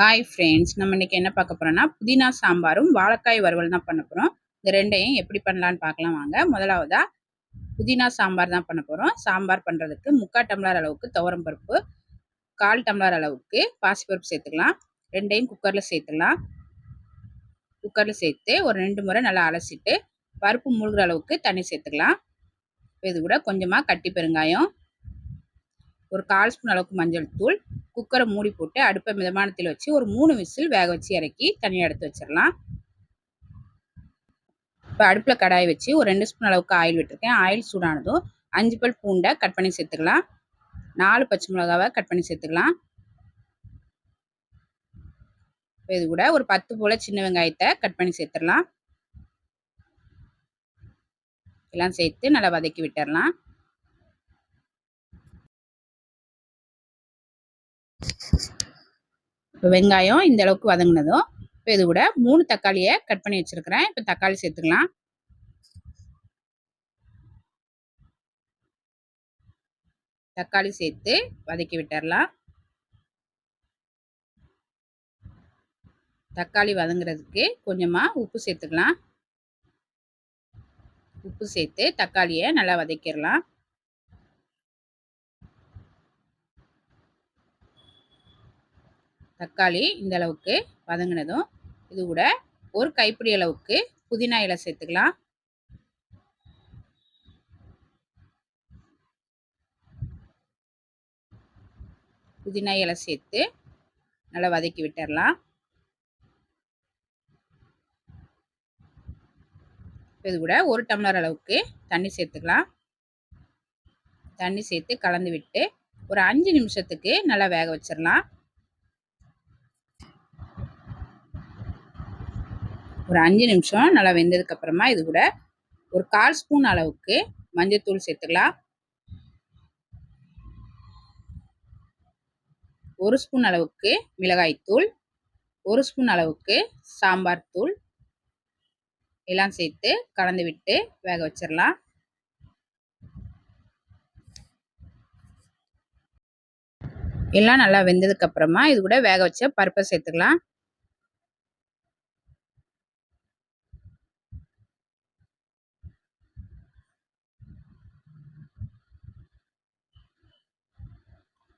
Hi friends நம்ம இன்றைக்கி என்ன பார்க்க போகிறோன்னா புதினா சாம்பாரும் வாழைக்காய் வறுவல் தான் பண்ண போகிறோம் இந்த ரெண்டையும் எப்படி பண்ணலான்னு பார்க்கலாம் வாங்க. முதலாவதாக புதினா சாம்பார் தான் பண்ண போகிறோம் சாம்பார் பண்ணுறதுக்கு முக்கால் டம்ளர் அளவுக்கு துவரம் பருப்பு கால் டம்ளர் அளவுக்கு பாசிப்பருப்பு சேர்த்துக்கலாம். ரெண்டையும் குக்கரில் சேர்த்துக்கலாம். குக்கரில் சேர்த்து ஒரு ரெண்டு முறை நல்லா அலசிட்டு பருப்பு மூழ்கிற அளவுக்கு தண்ணி சேர்த்துக்கலாம். இது கூட கொஞ்சமாக கட்டி பெருங்காயம். ஒரு கால் ஸ்பூன் அளவுக்கு மஞ்சள் தூள் குக்கரை மூடி போட்டு அடுப்பை மிதமானத்தில் வச்சு ஒரு மூணு விசில் வேக வச்சு இறக்கி தனியாக எடுத்து வச்சிடலாம். இப்போ அடுப்பில் கடாய் வச்சு ஒரு ரெண்டு ஸ்பூன் அளவுக்கு ஆயில் விட்டுருக்கேன். ஆயில் சூடானதும் அஞ்சு பல் பூண்டை கட் பண்ணி சேர்த்துக்கலாம். நாலு பச்சை மிளகாவை கட் பண்ணி சேர்த்துக்கலாம். இப்போ இது கூட ஒரு பத்து போல் சின்ன வெங்காயத்தை கட் பண்ணி சேர்த்துடலாம். எல்லாம் சேர்த்து நல்லா வதக்கி விட்டுடலாம். இப்போ வெங்காயம் இந்த அளவுக்கு வதங்கினதும் இப்போ இது கூட மூணு தக்காளியை கட் பண்ணி வச்சுருக்கிறேன். இப்போ தக்காளி சேர்த்துக்கலாம். தக்காளி சேர்த்து வதக்கி விட்டுறலாம். தக்காளி வதங்குறதுக்கு கொஞ்சமாக உப்பு சேர்த்துக்கலாம். உப்பு சேர்த்து தக்காளியை நல்லா வதக்கிடலாம். தக்காளி இந்த அளவுக்கு வதங்கினதும் இது கூட ஒரு கைப்பிடி அளவுக்கு புதினா இலை சேர்த்துக்கலாம். புதினா இலை சேர்த்து நல்லா வதக்கி விட்டுடலாம் இது கூட ஒரு டம்ளர் அளவுக்கு தண்ணி சேர்த்துக்கலாம். தண்ணி சேர்த்து கலந்து விட்டு ஒரு அஞ்சு நிமிஷத்துக்கு நல்லா வேக வச்சிடலாம் ஒரு அஞ்சு நிமிஷம் நல்லா வெந்ததுக்கப்புறமா இது கூட ஒரு கால் ஸ்பூன் அளவுக்கு மஞ்சத்தூள் சேர்த்துக்கலாம். ஒரு ஸ்பூன் அளவுக்கு மிளகாய்த்தூள் ஒரு ஸ்பூன் அளவுக்கு சாம்பார் தூள். எல்லாம் சேர்த்து கலந்து விட்டு வேக வச்சிடலாம். எல்லாம் நல்லா வெந்ததுக்கு அப்புறமா இது கூட வேக வச்ச பருப்பை சேர்த்துக்கலாம்.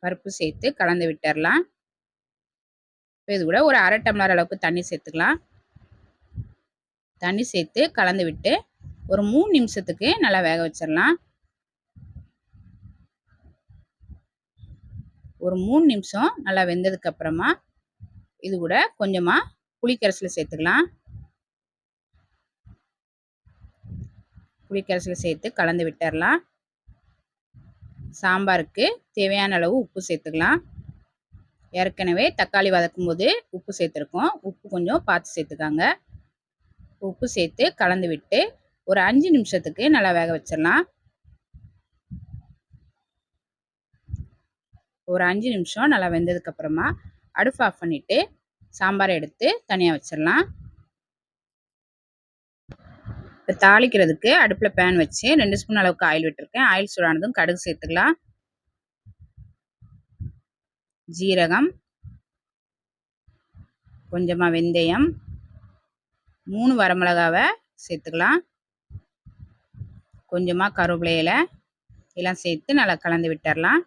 பருப்பு சேர்த்து கலந்து விட்டுறலாம். இப்போ இது கூட ஒரு அரை டம்ளர் அளவுக்கு தண்ணி சேர்த்துக்கலாம். தண்ணி சேர்த்து கலந்து விட்டு ஒரு மூணு நிமிஷத்துக்கு நல்லா வேக வச்சிடலாம் ஒரு மூணு நிமிஷம் நல்லா வெந்ததுக்கு அப்புறமா இது கூட கொஞ்சமாக புளிக்கரசில் சேர்த்துக்கலாம். புளிக்கரசில் சேர்த்து கலந்து விட்டுறலாம். சாம்பாருக்கு தேவையான அளவு உப்பு சேர்த்துக்கலாம். ஏற்கனவே தக்காளி வதக்கும் போது உப்பு சேர்த்துருக்கோம். உப்பு கொஞ்சம் பார்த்து சேர்த்துக்காங்க. உப்பு சேர்த்து கலந்து விட்டு ஒரு அஞ்சு நிமிஷத்துக்கு நல்லா வேக வச்சிடலாம். ஒரு அஞ்சு நிமிஷம் நல்லா வெந்ததுக்கப்புறமா அடுப்பு ஆஃப் பண்ணிவிட்டு சாம்பாரை எடுத்து தனியாக வச்சிடலாம். இப்போ தாளிக்கிறதுக்கு அடுப்பில் பேன் வச்சு ரெண்டு ஸ்பூன் அளவுக்கு ஆயில் விட்டுருக்கேன். ஆயில் சூடானதும் கடுகு சேர்த்துக்கலாம். ஜீரகம். கொஞ்சமாக வெந்தயம். மூணு வரமிளகாவை சேர்த்துக்கலாம். கொஞ்சமாக கருவேப்பிலையில எல்லாம் சேர்த்து நல்லா கலந்து விட்டுறலாம்.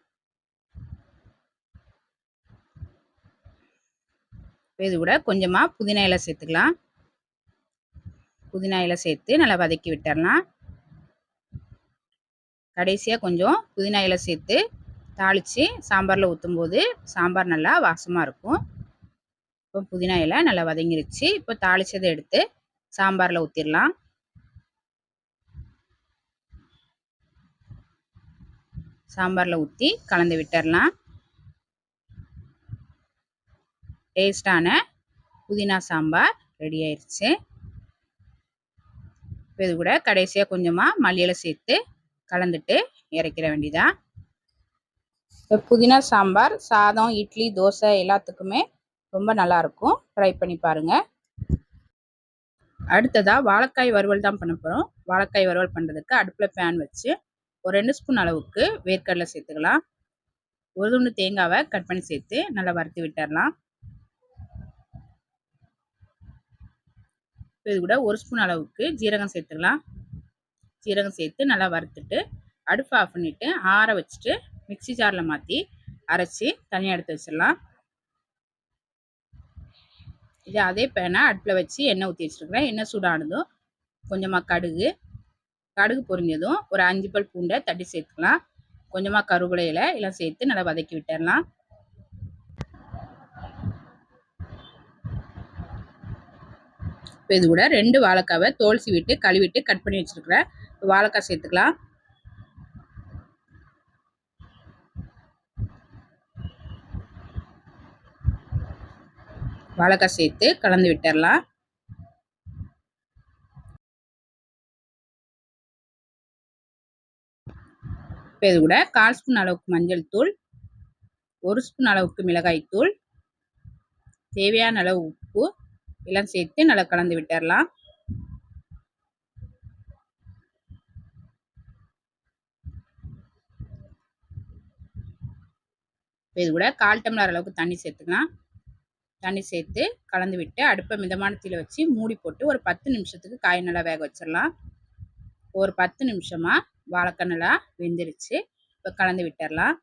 இது கூட கொஞ்சமாக புதினா இலை சேர்த்துக்கலாம். புதினா இலை சேர்த்து நல்லா வதக்கி விட்டுறலாம். கடைசியாக கொஞ்சம் புதினா இலை சேர்த்து தாளித்து சாம்பாரில் ஊற்றும்போது சாம்பார் நல்லா வாசமாக இருக்கும். இப்போ புதினா இலை நல்லா வதங்கிருச்சு. இப்போ தாளித்ததை எடுத்து சாம்பாரில் ஊற்றிடலாம் சாம்பாரில் ஊற்றி கலந்து விட்டுடலாம் டேஸ்டான புதினா சாம்பார் ரெடி ஆயிடுச்சு இப்போ இது கூட கடைசியாக கொஞ்சமாக மல்லியில் சேர்த்து கலந்துட்டு இறக்கிற வேண்டிதான் இப்போ புதினா சாம்பார் சாதம் இட்லி தோசை எல்லாத்துக்குமே ரொம்ப நல்லாயிருக்கும் ட்ரை பண்ணி பாருங்கள் அடுத்ததாக வாழைக்காய் வறுவல் தான் பண்ண போகிறோம் வாழைக்காய் வறுவல் பண்ணுறதுக்கு அடுப்பில் பேன் வச்சு ஒரு ரெண்டு ஸ்பூன் அளவுக்கு வேர்க்கடலை சேர்த்துக்கலாம். ஒரு துண்டு தேங்காவை கட் பண்ணி சேர்த்து நல்லா வறுத்து விட்டுடலாம் இப்போ இது கூட ஒரு ஸ்பூன் அளவுக்கு ஜீரகம் சேர்த்துக்கலாம் ஜீரகம் சேர்த்து நல்லா வறுத்துட்டு அடுப்பு ஆஃப் பண்ணிவிட்டு ஆற வச்சுட்டு மிக்சி ஜாரில் மாற்றி அரைச்சி தனியாக எடுத்து வச்சிடலாம். இது அதே பேனை அடுப்பில் வச்சு எண்ணெய் ஊற்றி வச்சுருக்கிறேன். எண்ணெய் சூடானதும் கொஞ்சமாக கடுகு கடுகு பொரிஞ்சதும் ஒரு அஞ்சு பல் பூண்டை தட்டி சேர்த்துக்கலாம். கொஞ்சமாக கருவேலையில் எல்லாம் சேர்த்து நல்லா வதக்கி விட்டுடலாம். இப்போ இது கூட ரெண்டு வாழைக்காவை தோல்சி விட்டு கழுவிட்டு கட் பண்ணி வச்சுருக்கிறேன் வாழைக்காய் சேர்த்துக்கலாம். வாழைக்காய் சேர்த்து கலந்து விட்டுடலாம் இப்போ இது கூட கால் ஸ்பூன் அளவுக்கு மஞ்சள் தூள் ஒரு ஸ்பூன் அளவுக்கு மிளகாய் தூள் தேவையான அளவு உப்பு எல்லாம் சேர்த்து நல்லா கலந்து விட்டுடலாம் இது கூட கால் டம்ளர் அளவுக்கு தண்ணி சேர்த்துக்கலாம். தண்ணி சேர்த்து கலந்து விட்டு அடுப்பை மிதமான தீயில் வச்சு மூடி போட்டு ஒரு பத்து நிமிஷத்துக்கு காய் நல்லா வேக வச்சிடலாம். ஒரு பத்து நிமிஷமாக வாழைக்காய் நல்லா வெந்துருச்சு. இப்போ கலந்து விட்டுடலாம்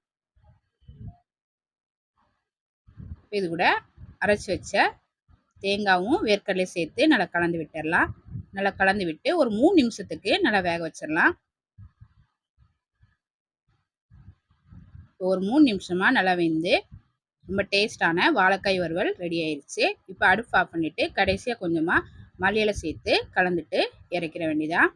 இது கூட அரைச்சி வச்ச தேங்காயும் வேர்க்கடலையும் சேர்த்து நல்லா கலந்து விட்டுடலாம் நல்லா கலந்து விட்டு ஒரு மூணு நிமிஷத்துக்கு நல்லா வேக வச்சிடலாம் ஒரு மூணு நிமிஷமாக நல்லா வெந்து ரொம்ப டேஸ்டான வாழைக்காய் வறுவல் ரெடி ஆயிடுச்சு இப்போ அடுப்பு ஆஃப் பண்ணிவிட்டு கடைசியாக கொஞ்சமாக மல்லியில் சேர்த்து கலந்துட்டு இறக்கிற வேண்டியதான்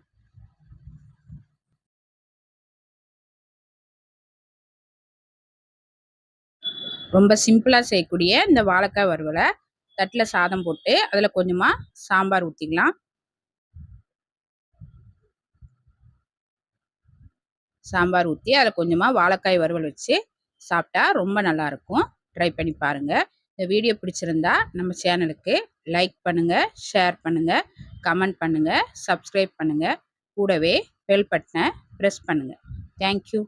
ரொம்ப சிம்பிளாக செய்யக்கூடிய இந்த வாழைக்காய் வறுவலை தட்டில் சாதம் போட்டு அதில் கொஞ்சமாக சாம்பார் ஊற்றிக்கலாம் சாம்பார் ஊற்றி அதில் கொஞ்சமாக வாழைக்காய் வறுவல் வச்சு சாப்பிட்டா ரொம்ப நல்லாயிருக்கும். ட்ரை பண்ணி பாருங்கள் இந்த வீடியோ பிடிச்சிருந்தா நம்ம சேனலுக்கு லைக் பண்ணுங்கள் ஷேர் பண்ணுங்கள் கமெண்ட் பண்ணுங்கள் சப்ஸ்கிரைப் பண்ணுங்கள் கூடவே பெல் பட்டனை ப்ரெஸ் பண்ணுங்கள் தேங்க்யூ